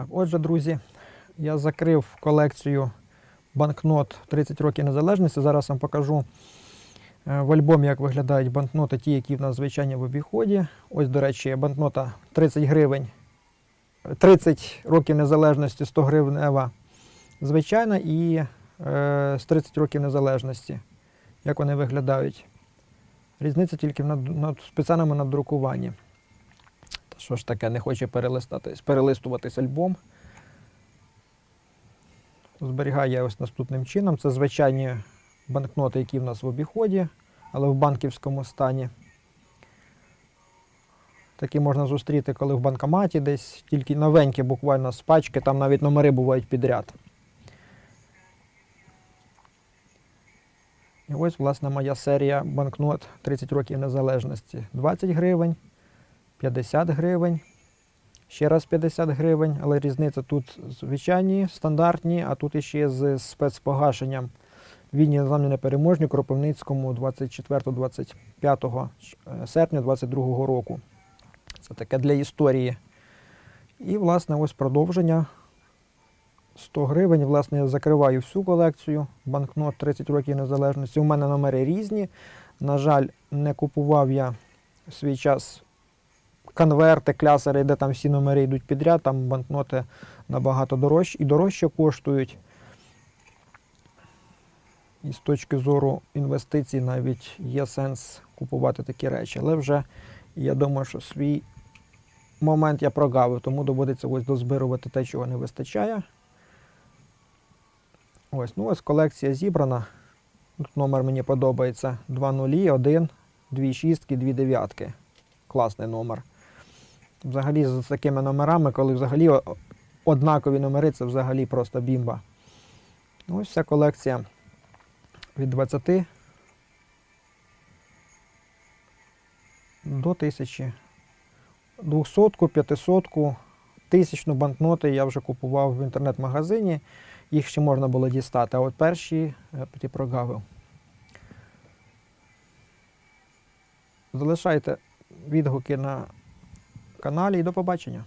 Так, отже, друзі, я закрив колекцію банкнот 30 років незалежності. Зараз вам покажу е, в альбомі, як виглядають банкноти, ті, які в нас звичайні в обіході. Ось, до речі, банкнота 30 гривень, 30 років незалежності, 100 гривнева звичайна і е, з 30 років незалежності. Як вони виглядають? Різниця тільки в над, над спеціальному надрукуванні. Що ж таке, не хоче перелистуватись альбом. Зберігаю я ось наступним чином. Це звичайні банкноти, які в нас в обіході, але в банківському стані. Такі можна зустріти, коли в банкоматі десь, тільки новенькі, буквально з пачки, там навіть номери бувають підряд. І ось, власне, моя серія банкнот 30 років незалежності. 20 гривень, 50 гривень, ще раз 50 гривень, але різниця тут звичайні, стандартні, а тут іще з спецпогашенням. Війні незламні непереможні Кропивницькому 24-25 серпня 22 року. Це таке для історії. І, власне, ось продовження. 100 гривень. Власне, я закриваю всю колекцію банкнот 30 років незалежності. У мене номери різні. На жаль, не купував я в свій час конверти, клясери, де там всі номери йдуть підряд. Там банкноти набагато дорожчі і дорожче коштують. І з точки зору інвестицій навіть є сенс купувати такі речі. Але вже я думаю, що свій момент я прогавив, тому доводиться ось дозбирувати те, чого не вистачає. Ось, ну ось колекція зібрана. Тут номер мені подобається 2 нулі, 1, 2 шістки, 2 дев'ятки. Класний номер. Взагалі з такими номерами, коли взагалі однакові номери, це взагалі просто бімба. Ну, Ось вся колекція від 20 до 1000. 200, 500, тисячну банкноти я вже купував в інтернет-магазині. Їх ще можна було дістати, а от перші я ті прогавив. Залишайте відгуки на каналі і до побачення.